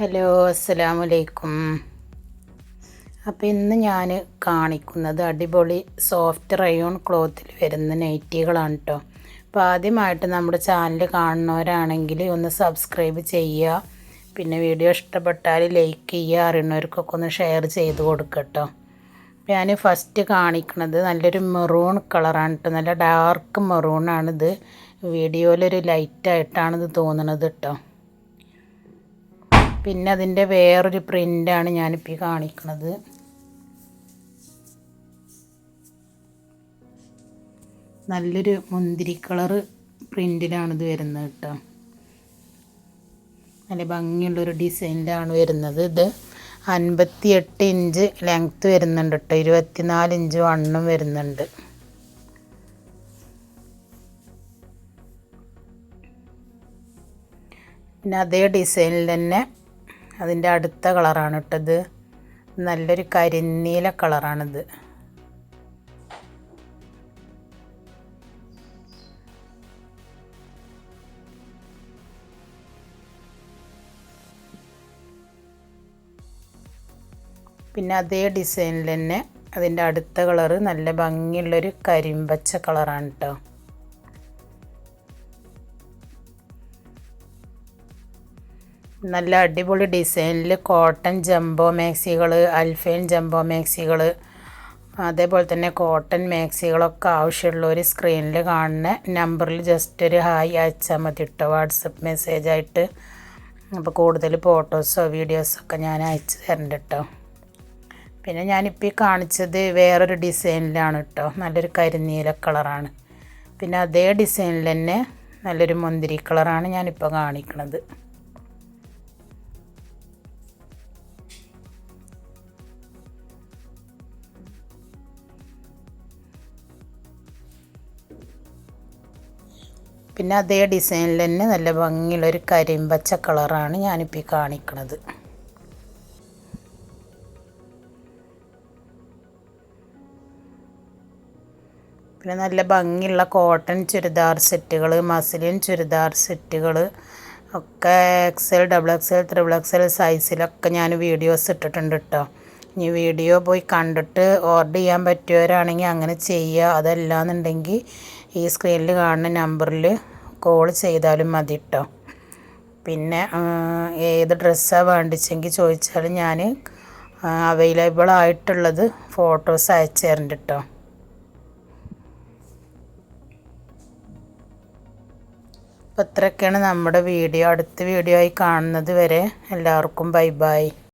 Hello അസ്സലാമു അലൈക്കും അപ്പോൾ ഇന്ന് ഞാൻ കാണിക്കുന്നത് അടിപൊളി സോഫ്റ്റ് റയോൺ ക്ലോത്തിൽ വരുന്ന നൈറ്റികളാണ് കേട്ടോ അപ്പോൾ ആദ്യമായിട്ട് നമ്മുടെ ചാനൽ കാണുന്നവരാണെങ്കിൽ ഒന്ന് സബ്സ്ക്രൈബ് ചെയ്യുക. പിന്നെ വീഡിയോ ഇഷ്ടപ്പെട്ടാൽ ലൈക്ക് ചെയ്യുക അറിയുന്നവർക്കൊക്കെ ഒന്ന് ഷെയർ ചെയ്ത് കൊടുക്കട്ടോ ഞാൻ ഫസ്റ്റ് കാണിക്കുന്നത് നല്ലൊരു മെറൂൺ കളറാണ് കേട്ടോ നല്ല ഡാർക്ക് മെറൂണാണിത് വീഡിയോയിലൊരു ലൈറ്റായിട്ടാണിത് തോന്നുന്നത് കേട്ടോ പിന്നെ അതിന്റെ വേറൊരു പ്രിന്റാണ് ഞാനിപ്പോൾ ഈ കാണിക്കുന്നത് നല്ലൊരു മുന്തിരി കളറ് പ്രിന്റിലാണിത് വരുന്നത് കേട്ടോ. നല്ല ഭംഗിയുള്ളൊരു ഡിസൈനിലാണ് വരുന്നത് ഇത്. അൻപത്തി എട്ട് ഇഞ്ച് ലെങ്ത്ത് വരുന്നുണ്ട് കേട്ടോ. ഇരുപത്തിനാല് ഇഞ്ച് വണ്ണം വരുന്നുണ്ട്. പിന്നെ അതേ ഡിസൈനിൽ തന്നെ അതിന്റെ അടുത്ത കളറാണ് ഇട്ടത്. നല്ലൊരു കരിനീല കളറാണിത്. പിന്നെ അതേ ഡിസൈനിൽ തന്നെ അതിന്റെ അടുത്ത കളറ് നല്ല ഭംഗിയുള്ളൊരു കരിമ്പച്ച കളറാണ് കേട്ടോ നല്ല അടിപൊളി ഡിസൈനിൽ കോട്ടൺ ജംബോ മാക്സികൾ അൽഫൈൻ ജംബോ മാക്സികൾ അതേപോലെ തന്നെ കോട്ടൺ മാക്സികളൊക്കെ ആവശ്യമുള്ള ഒരു സ്ക്രീനിൽ കാണുന്ന നമ്പറിൽ ജസ്റ്റ് ഒരു ഹായ് അയച്ചാൽ മതി കേട്ടോ വാട്സപ്പ് മെസ്സേജായിട്ട് അപ്പോൾ കൂടുതൽ ഫോട്ടോസോ വീഡിയോസൊക്കെ ഞാൻ അയച്ചു തരണ്ട കേട്ടോ പിന്നെ ഞാനിപ്പോൾ ഈ കാണിച്ചത് വേറൊരു ഡിസൈനിലാണ് കേട്ടോ നല്ലൊരു കരിനീല കളറാണ്. പിന്നെ അതേ ഡിസൈനിൽ തന്നെ നല്ലൊരു മുന്തിരി കളറാണ് ഞാനിപ്പോൾ കാണിക്കുന്നത് പിന്നെ അതേ ഡിസൈനിൽ തന്നെ നല്ല ഭംഗിയുള്ളൊരു കരിമ്പച്ച കളറാണ് ഞാനിപ്പോൾ ഈ കാണിക്കുന്നത് പിന്നെ നല്ല ഭംഗിയുള്ള കോട്ടൺ ചുരിദാർ സെറ്റുകൾ മസിലിൻ ചുരിദാർ സെറ്റുകൾ ഒക്കെ XL double XL triple XL സൈസിലൊക്കെ ഞാൻ വീഡിയോസ് ഇട്ടിട്ടുണ്ട് കേട്ടോ ഇനി വീഡിയോ പോയി കണ്ടിട്ട് ഓർഡർ ചെയ്യാൻ പറ്റിയവരാണെങ്കിൽ അങ്ങനെ ചെയ്യുക അതല്ലാന്നുണ്ടെങ്കിൽ ഈ സ്ക്രീനിൽ കാണുന്ന നമ്പറിൽ കോൾ ചെയ്താലും മതി കേട്ടോ പിന്നെ ഏത് ഡ്രസ്സാണ് വേണ്ടിച്ചെങ്കിൽ ചോദിച്ചാൽ ഞാൻ അവൈലബിൾ ആയിട്ടുള്ളത് ഫോട്ടോസ് അയച്ചു തരുന്നുണ്ട് കേട്ടോ അപ്പോൾ ഇത്രയൊക്കെയാണ് നമ്മുടെ വീഡിയോ. അടുത്ത വീഡിയോ ആയി കാണുന്നത് വരെ എല്ലാവർക്കും ബൈ ബൈ